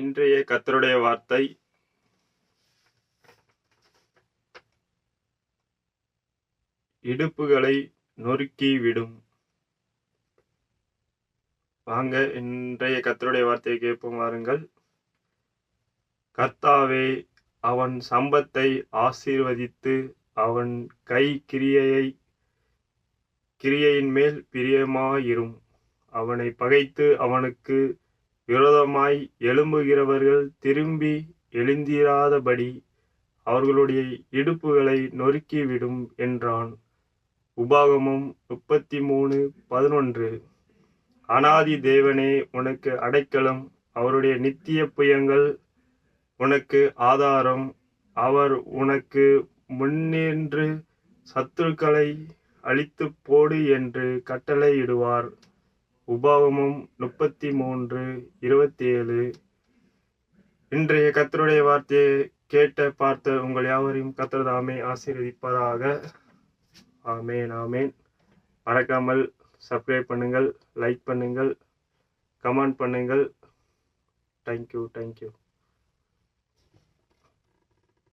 இன்றைய கத்தருடைய வார்த்தை. இடுப்புகளை நொறுக்கி விடும். வாங்க இன்றைய கத்தருடைய வார்த்தையை கேட்போம் வாருங்கள். கர்த்தாவே அவன் சம்பத்தை ஆசீர்வதித்து அவன் கை கிரியையை கிரியையின் மேல் பிரியமாயிரும். அவனை பகைத்து அவனுக்கு விரோதமாய் எழும்புகிறவர்கள் திரும்பி எழுந்திராதபடி அவர்களுடைய இடுப்புகளை நொறுக்கிவிடும் என்றான். உபாகமம் முப்பத்தி மூணு பதினொன்று. அனாதி தேவனே உனக்கு அடைக்கலம் அவருடைய நித்திய புயங்கள் உனக்கு ஆதாரம் அவர் உனக்கு முன்னின்று சத்துருக்களை அழித்து போடு என்று கட்டளையிடுவார். உபாவமும் முப்பத்தி மூன்று இருபத்தி ஏழு இன்றைய கத்தருடைய வார்த்தையை கேட்ட பார்த்த உங்கள் யாவரையும் கத்தர்தாமே ஆசீர்வதிப்பதாக ஆமேன் ஆமேன். மறக்காமல் சப்ஸ்கிரைப் பண்ணுங்கள் லைக் பண்ணுங்கள் கமெண்ட் பண்ணுங்கள். Thank you thank you